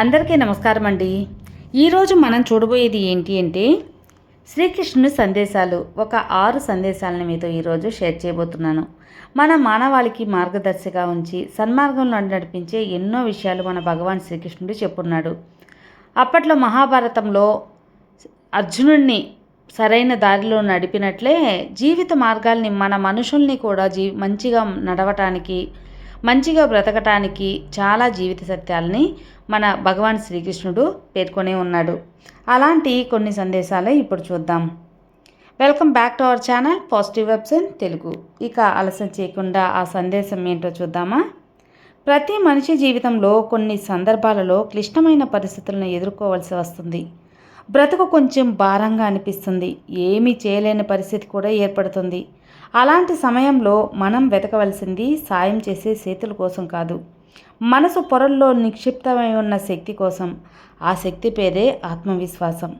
అందరికీ నమస్కారం అండి. ఈరోజు మనం చూడబోయేది ఏంటి అంటే శ్రీకృష్ణుని సందేశాలు. ఒక ఆరు సందేశాలను మీతో ఈరోజు షేర్ చేయబోతున్నాను. మన మానవాళికి మార్గదర్శిగా ఉంచి సన్మార్గంలో నడిపించే ఎన్నో విషయాలు మన భగవాన్ శ్రీకృష్ణుడు చెప్పున్నాడు. అప్పట్లో మహాభారతంలో అర్జునుడిని సరైన దారిలో నడిపినట్లే జీవిత మార్గాల్ని మన మనుషుల్ని కూడా జీ మంచిగా నడవటానికి మంచిగా బ్రతకటానికి చాలా జీవిత సత్యాలని మన భగవాన్ శ్రీకృష్ణుడు పేర్కొనే ఉన్నాడు. అలాంటి కొన్ని సందేశాలే ఇప్పుడు చూద్దాం. Welcome back to our channel positive vibes in Telugu. ఇక ఆలస్యం చేయకుండా ఆ సందేశం ఏంటో చూద్దామా? ప్రతి మనిషి జీవితంలో కొన్ని సందర్భాలలో క్లిష్టమైన పరిస్థితులను ఎదుర్కోవాల్సి వస్తుంది. బ్రతుకు కొంచెం భారంగా అనిపిస్తుంది. ఏమీ చేయలేని పరిస్థితి కూడా ఏర్పడుతుంది. అలాంటి సమయంలో మనం వెతకవలసింది సాయం చేసే చేతుల కోసం కాదు. మనసు పొరల్లో నిక్షిప్తమై ఉన్న శక్తి కోసం. ఆ శక్తి పేరే ఆత్మవిశ్వాసం.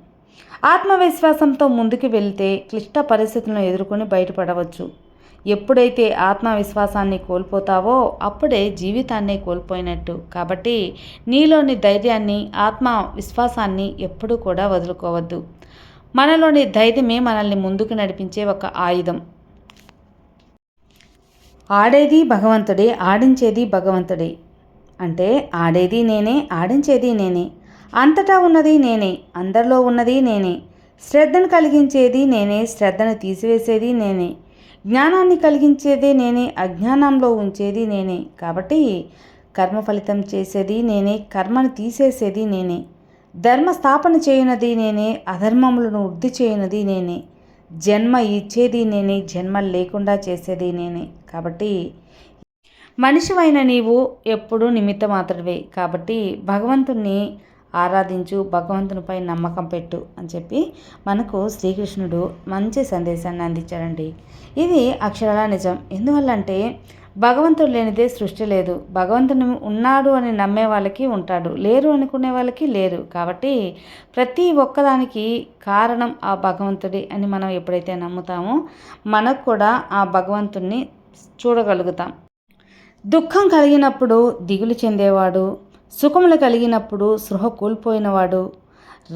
ఆత్మవిశ్వాసంతో ముందుకు వెళ్తే క్లిష్ట పరిస్థితులను ఎదుర్కొని బయటపడవచ్చు. ఎప్పుడైతే ఆత్మవిశ్వాసాన్ని కోల్పోతావో అప్పుడే జీవితాన్నే కోల్పోయినట్టు. కాబట్టి నీలోని ధైర్యాన్ని ఆత్మవిశ్వాసాన్ని ఎప్పుడూ కూడా వదులుకోవద్దు. మనలోని ధైర్యమే మనల్ని ముందుకు నడిపించే ఒక ఆయుధం. ఆడేది భగవంతుడే ఆడించేది భగవంతుడే. అంటే ఆడేది నేనే ఆడించేది నేనే. అంతటా ఉన్నది నేనే అందరిలో ఉన్నది నేనే. శ్రద్ధను కలిగించేది నేనే శ్రద్ధను తీసివేసేది నేనే. జ్ఞానాన్ని కలిగించేదే నేనే అజ్ఞానంలో ఉంచేది నేనే. కాబట్టి కర్మ ఫలితం చేసేది నేనే కర్మను తీసేసేది నేనే. ధర్మ స్థాపన చేయనది నేనే అధర్మములను వృద్ధి చేయనది నేనే. జన్మ ఇచ్చేది నేనే జన్మ లేకుండా చేసేది నేనే. కాబట్టి మనిషివైన నీవు ఎప్పుడూ నిమిత్త మాత్రమే కాబట్టి భగవంతుణ్ణి ఆరాధించు భగవంతునిపై నమ్మకం పెట్టు అని చెప్పి మనకు శ్రీకృష్ణుడు మంచి సందేశాన్ని అందించాడండి. ఇది అక్షరాల నిజం. ఎందువల్లంటే భగవంతుడు లేనిదే సృష్టి లేదు. భగవంతుని ఉన్నాడు అని నమ్మే వాళ్ళకి ఉంటాడు. లేరు అనుకునే వాళ్ళకి లేరు. కాబట్టి ప్రతి ఒక్కదానికి కారణం ఆ భగవంతుడి అని మనం ఎప్పుడైతే నమ్ముతామో మనకు కూడా ఆ భగవంతుణ్ణి చూడగలుగుతాం. దుఃఖం కలిగినప్పుడు దిగులు చెందేవాడు సుఖములు కలిగినప్పుడు సృహ కోల్పోయినవాడు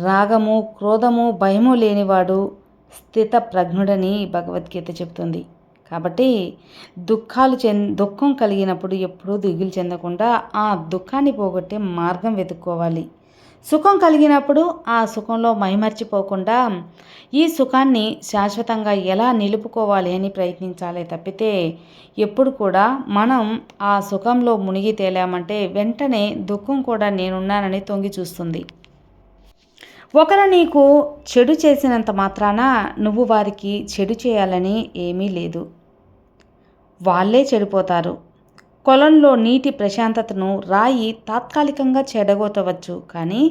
రాగము క్రోధము భయము లేనివాడు స్థిత ప్రజ్ఞుడని భగవద్గీత చెప్తుంది. కాబట్టి దుఃఖాలు చెం దుఃఖం కలిగినప్పుడు ఎప్పుడూ దిగులు చెందకుండా ఆ దుఃఖాన్ని పోగొట్టే మార్గం వెతుక్కోవాలి. సుఖం కలిగినప్పుడు ఆ సుఖంలో మైమర్చిపోకుండా ఈ సుఖాన్ని శాశ్వతంగా ఎలా నిలుపుకోవాలి అని ప్రయత్నించాలి తప్పితే ఎప్పుడు కూడా మనం ఆ సుఖంలో మునిగి తేలామంటే వెంటనే దుఃఖం కూడా నేనున్నానని తొంగి చూస్తుంది. ఒకరు నీకు చెడు చేసినంత మాత్రాన నువ్వు వారికి చెడు చేయాలని ఏమీ లేదు. వాళ్ళే చెడిపోతారు. కొలంలో నీటి ప్రశాంతతను రాయి తాత్కాలికంగా చెడగొట్టవచ్చు. కానీ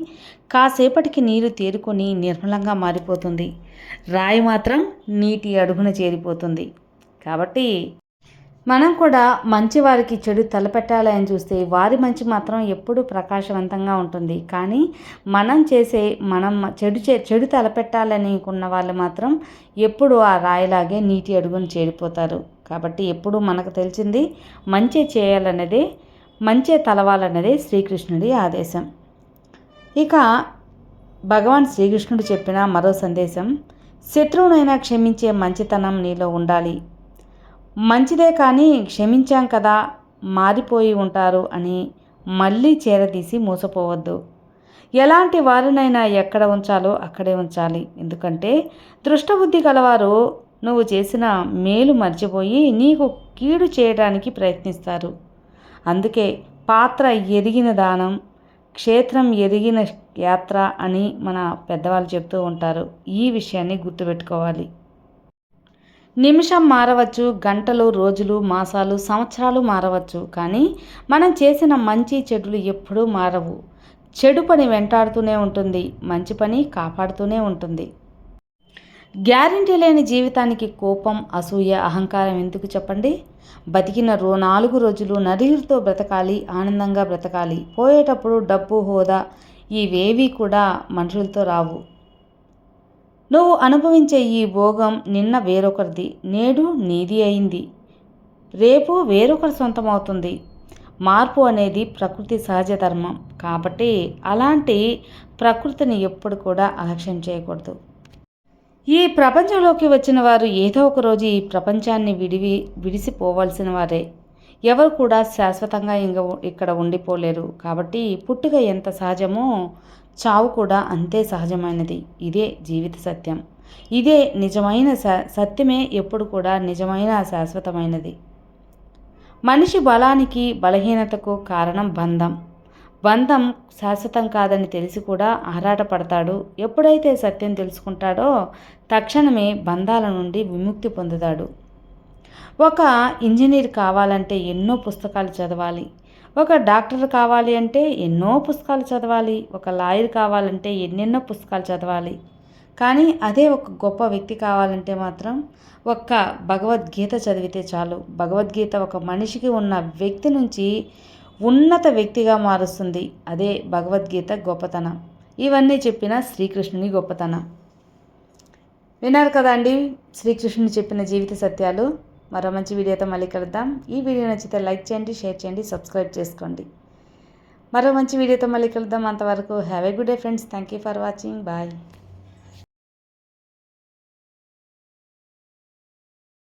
కాసేపటికి నీరు తేరుకొని నిర్మలంగా మారిపోతుంది. రాయి మాత్రం నీటి అడుగున చేరిపోతుంది. కాబట్టి మనం కూడా మంచి వారికి చెడు తలపెట్టాలి అని చూస్తే వారి మంచి మాత్రం ఎప్పుడూ ప్రకాశవంతంగా ఉంటుంది. కానీ మనం చేసే మనం చెడు చే చెడు తలపెట్టాలని ఉన్న వాళ్ళు మాత్రం ఎప్పుడు ఆ రాయిలాగే నీటి అడుగును చేరిపోతారు. కాబట్టి ఎప్పుడు మనకు తెలిసింది మంచి చేయాలన్నదే మంచి తలవాలన్నదే శ్రీకృష్ణుడి ఆదేశం. ఇక భగవాన్ శ్రీకృష్ణుడు చెప్పిన మరో సందేశం శత్రువునైనా క్షమించే మంచితనం నీలో ఉండాలి. మంచిదే కానీ క్షమించాం కదా మారిపోయి ఉంటారు అని మళ్ళీ చేరదీసి మోసపోవద్దు. ఎలాంటి వారినైనా ఎక్కడ ఉంచాలో అక్కడే ఉంచాలి. ఎందుకంటే దృష్టబుద్ధి గలవారు నువ్వు చేసిన మేలు మర్చిపోయి నీకు కీడు చేయడానికి ప్రయత్నిస్తారు. అందుకే పాత్ర ఎరిగిన దానం క్షేత్రం ఎరిగిన యాత్ర అని మన పెద్దవాళ్ళు చెప్తూ ఉంటారు. ఈ విషయాన్ని గుర్తుపెట్టుకోవాలి. నిమిషం మారవచ్చు గంటలు రోజులు మాసాలు సంవత్సరాలు మారవచ్చు. కానీ మనం చేసిన మంచి చెడులు ఎప్పుడూ మారవు. చెడు పని వెంటాడుతూనే ఉంటుంది మంచి పని కాపాడుతూనే ఉంటుంది. గ్యారంటీ లేని జీవితానికి కోపం అసూయ అహంకారం ఎందుకు చెప్పండి? బతికిన రో నాలుగు రోజులు నలుగురితో బ్రతకాలి ఆనందంగా బ్రతకాలి. పోయేటప్పుడు డబ్బు హోదా ఇవేవీ కూడా మనుషులతో రావు. నువ్వు అనుభవించే ఈ భోగం నిన్న వేరొకరిది నేడు నీది అయింది. రేపు వేరొకరి సొంతమవుతుంది. మార్పు అనేది ప్రకృతి సహజ ధర్మం. కాబట్టి అలాంటి ప్రకృతిని ఎప్పుడు కూడా అలక్ష్యం చేయకూడదు. ఈ ప్రపంచంలోకి వచ్చిన వారు ఏదో ఒక రోజు ఈ ప్రపంచాన్ని విడివి విడిసిపోవాల్సిన వారే. ఎవరు కూడా శాశ్వతంగా ఇంక ఇక్కడ ఉండిపోలేరు. కాబట్టి పుట్టుక ఎంత సహజమో చావు కూడా అంతే సహజమైనది. ఇదే జీవిత సత్యం. ఇదే నిజమైన సత్యమే ఎప్పుడు కూడా నిజమైన శాశ్వతమైనది. మనిషి బలానికి బలహీనతకు కారణం బంధం. బంధం శాశ్వతం కాదని తెలిసి కూడా ఆరాటపడతాడు. ఎప్పుడైతే సత్యం తెలుసుకుంటాడో తక్షణమే బంధాల నుండి విముక్తి పొందుతాడు. ఒక ఇంజనీర్ కావాలంటే ఎన్నో పుస్తకాలు చదవాలి. ఒక డాక్టర్ కావాలి అంటే ఎన్నో పుస్తకాలు చదవాలి ఒక లాయర్ కావాలంటే ఎన్నెన్నో పుస్తకాలు చదవాలి. కానీ అదే ఒక గొప్ప వ్యక్తి కావాలంటే మాత్రం ఒక్క భగవద్గీత చదివితే చాలు. భగవద్గీత ఒక మనిషికి ఉన్న వ్యక్తి నుంచి ఉన్నత వ్యక్తిగా మారుస్తుంది. అదే భగవద్గీత గొప్పతనం. ఇవన్నీ చెప్పిన శ్రీకృష్ణుని గొప్పతనం. విన్నారు కదా అండి శ్రీకృష్ణుని చెప్పిన జీవిత సత్యాలు? మరో మంచి వీడియోతో మళ్ళీ కలుద్దాం. ఈ వీడియో నచ్చితే లైక్ చేయండి షేర్ చేయండి సబ్స్క్రైబ్ చేసుకోండి. మరో మంచి వీడియోతో మళ్ళీ కలుద్దాం. అంతవరకు have a good day friends. Thank you for watching. Bye.